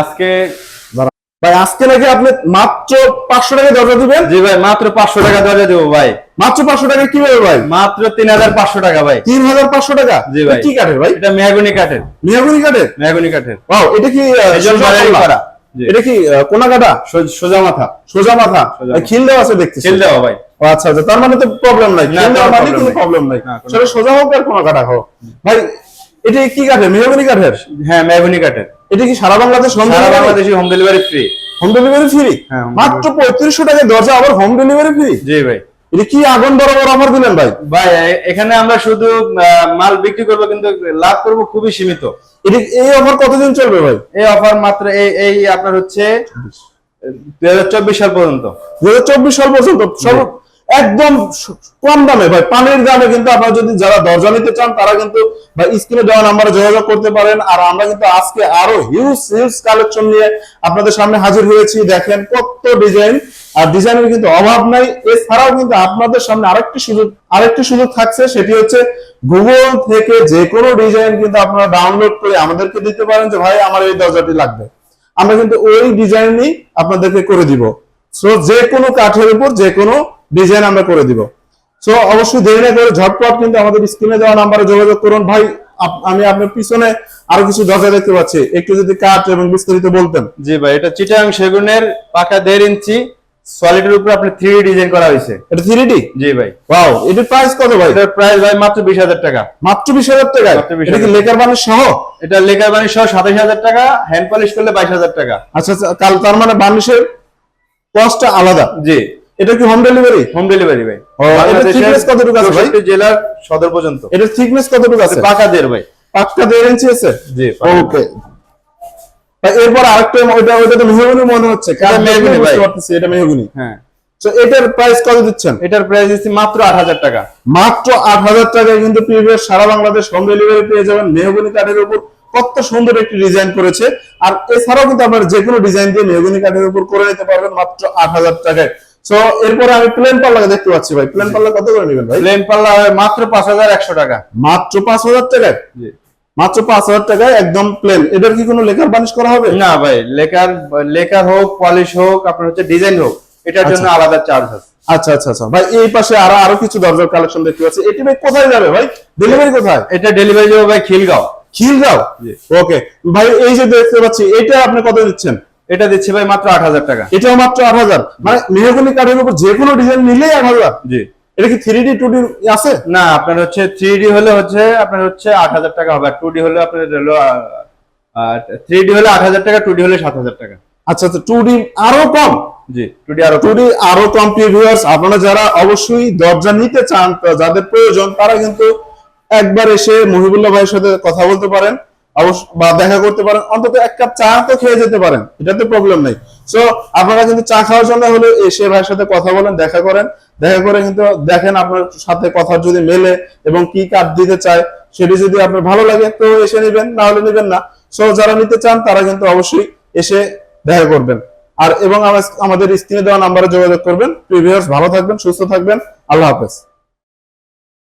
আজকে ভাই আজকে নাকি আপনি মাত্র পাঁচশো টাকা দরজা দিবেন? জি ভাই মাত্র পাঁচশো টাকা দরজা দেবো ভাই। মাত্র পাঁচশো টাকা কীভাবে ভাই? মাত্র তিন হাজার পাঁচশো টাকা ভাই। তিন হাজার পাঁচশো টাকা? জি ভাই। কি কাঠের ভাই? এটা মেহগুনি কাঠের। মেহগুনি কাঠের? মেহগুনি কাঠের। ওয়াও এটা কি। এটা কি কোনা কাটা সোজা মাথা। সোজা মাথা? খিল দেওয়া আছে দেখতেছি। ছেল দেওয়া ভাই। আচ্ছা আচ্ছা তার মানে তো প্রবলেম নাই। খিল দেওয়া মানে কোনো প্রবলেম নাই। সেটা সোজা হোক আর কোনা কাটা হোক। ভাই এটা কি কাঠের? মেহগুনি কাঠের? হ্যাঁ মেহগুনি কাঠের। এটা কি সারা বাংলাদেশ সারা Bangladeshi home delivery free home delivery free মাত্র পঁয়ত্রিশশো টাকায় দরজা আবার হোম ডেলিভারি ফ্রি জি ভাই। এটা কি আগুন বড় অফার দিলেন ভাই? ভাই এখানে আমরা শুধু মাল বিক্রি করব কিন্তু লাভ করব খুবই সীমিত। এটা এই অফার কতদিন চলবে ভাই? এই অফার মাত্র এই এই আপনার হচ্ছে দুই হাজার চব্বিশ সাল পর্যন্ত। দু হাজার চব্বিশ সাল পর্যন্ত একদম কম দামে। ভাই, পানির দামে কিন্তু আপনারা যদি যারা দরজা নিতে চান, তারা কিন্তু ভাই, স্ক্রিনে দেওয়া নাম্বারে যোগাযোগ করতে পারেন। আর আমরা কিন্তু আজকে আরও হিউজ হিউজ কালেকশন নিয়ে আপনাদের সামনে হাজির হয়েছি। দেখেন কত ডিজাইন আর ডিজাইনের কিন্তু অভাব নাই। এছাড়াও কিন্তু আপনাদের সামনে আরেকটি সুযোগ আরেকটি সুযোগ থাকছে। সেটি হচ্ছে গুগল থেকে যে কোনো ডিজাইন কিন্তু আপনারা ডাউনলোড করে আমাদেরকে দিতে পারেন যে, ভাই, আমার এই দরজাটি লাগবে। আমরা কিন্তু ওই ডিজাইনই আপনাদেরকে করে দিব। সো যে কোনো কাঠের উপর, যে কোনো ডিজাইন আমরা করে দিব। সো অবশ্যই দেরি না করে ঝটপট কিন্তু আমাদের স্ক্রিনে দেওয়া নাম্বারে যোগাযোগ করুন। ভাই আমি আপনার পিছনে আরও কিছু দরজা দেখতে পাচ্ছি। একটু যদি কাঠ এবং বিস্তারিত বলতেন। জি ভাই এটা চিটাং সেগুনের পাকা দেড় ইঞ্চি সলিডের উপরে আপনি থ্রি ডিজাইন করা হয়েছে। এটা থ্রি ডি জি ভাই। ওয়াও এটার প্রাইস কত ভাই? এটার প্রাইস ভাই মাত্র বিশ হাজার টাকা। মাত্র বিশ হাজার 20,000 এটা কি লেকার সহ? এটা লেকার বানি সহ সাতাশ হাজার টাকা হ্যান্ড পলিশ করলে বাইশ হাজার টাকা। আচ্ছা আচ্ছা কাল তার মানে বানিশের কস্টটা আলাদা। জি। এটা কি হোম ডেলিভারি হোম ডেলিভারি ভাই। এটা thickness কতটুকু আছে ভাই? জেলার সদর পর্যন্ত। এটার থিকনেস কতটুকু আছে? পাকা দেড় ভাই। পাঁচটা দেড় ইঞ্চি আছে? জি পাকা। ওকে এরপর আরেকটা ওইটা ওইটা তো মেহগুনি মনে হচ্ছে। কারণ মেহগুনি ভাই। এটা মেহগুনি। হ্যাঁ। তো এটার প্রাইস কত দিচ্ছেন? এটার প্রাইস দিচ্ছি মাত্র আট হাজার টাকা। মাত্র আট হাজার টাকায় কিন্তু প্রিভিয়াস সারা বাংলাদেশ হোম ডেলিভারি পেয়ে যাবেন মেহগুনি কাঠের উপর। কত সুন্দর একটি ডিজাইন করেছে। আর এছাড়াও কিন্তু আপনার যে কোনো ডিজাইন দিয়ে মেহগুনি কাঠের উপর করে নিতে পারবেন মাত্র আট হাজার টাকায়। সো এরপরে আমি প্লেন পাল্লা দেখতে পাচ্ছি ভাই। প্লেন পাল্লা কত করে নেবেন ভাই? প্লেন পাল্লা মাত্র পাঁচ হাজার একশো টাকা। মাত্র পাঁচ হাজার টাকায়? মাত্র পাঁচ হাজার টাকায় একদম প্লেন এটার কি কোনো লেখার বানিশ করা হবে? না ভাই লেকার লেকার হোক পলিশ হোক আপনার হচ্ছে ডিজাইন হোক এটার জন্য আলাদা চার্জ আছে। আচ্ছা আচ্ছা আচ্ছা। ভাই এই পাশে আরও আরও কিছু দরজার কালেকশন দেখতে পাচ্ছি। এটি ভাই কোথায় যাবে ভাই? ডেলিভারি কোথায়? এটা ডেলিভারি যাবে ভাই খিলগাঁও। খিলগাঁও? ওকে ভাই এই যে দেখতে পাচ্ছি এটা আপনি কত দিচ্ছেন? এটা দিচ্ছি ভাই মাত্র আট হাজার টাকা। এটাও মাত্র আট হাজার। মানে মেহগুনি কাঠের উপর যে কোনো ডিজাইন নিলেই আট হাজার। জি। এটা কি থ্রি ডি টু ডি আছে? না আপনার হচ্ছে থ্রি ডি হলে হচ্ছে আপনার হচ্ছে আট হাজার টাকা হবে। টু ডি হলে আপনার হলো থ্রি ডি হলে আট হাজার টাকা টু ডি হলে সাত হাজার টাকা। আচ্ছা আচ্ছা টু ডি আরও কম? জি টু ডি আরও টু ডি আরও কম ভিউয়ার্স আপনারা যারা অবশ্যই দরজা নিতে চান যাদের প্রয়োজন তারা কিন্তু একবার এসে মহিবুল্লাহ ভাইয়ের সাথে কথা বলতে পারেন। বা দেখা করতে পারেন, অন্তত এক কাপ চা তো খেয়ে যেতে পারেন, এটাতে প্রবলেম নেই। সো আপনারা কিন্তু চা খাওয়ার জন্য হলে এসে ভাইয়ের সাথে কথা বলেন, দেখা করেন। দেখা করে কিন্তু দেখেন আপনার সাথে কথা যদি মেলে এবং কি কার্ড দিতে চায়, সেটি যদি আপনার ভালো লাগে তো এসে নেবেন, না হলে নেবেন না। সো যারা নিতে চান, তারা কিন্তু অবশ্যই এসে দেখা করবেন। আর এবং আমাদের স্ক্রিনে দেওয়া নাম্বারে যোগাযোগ করবেন। প্রিভিয়াস ভালো থাকবেন, সুস্থ থাকবেন। আল্লাহ হাফেজ।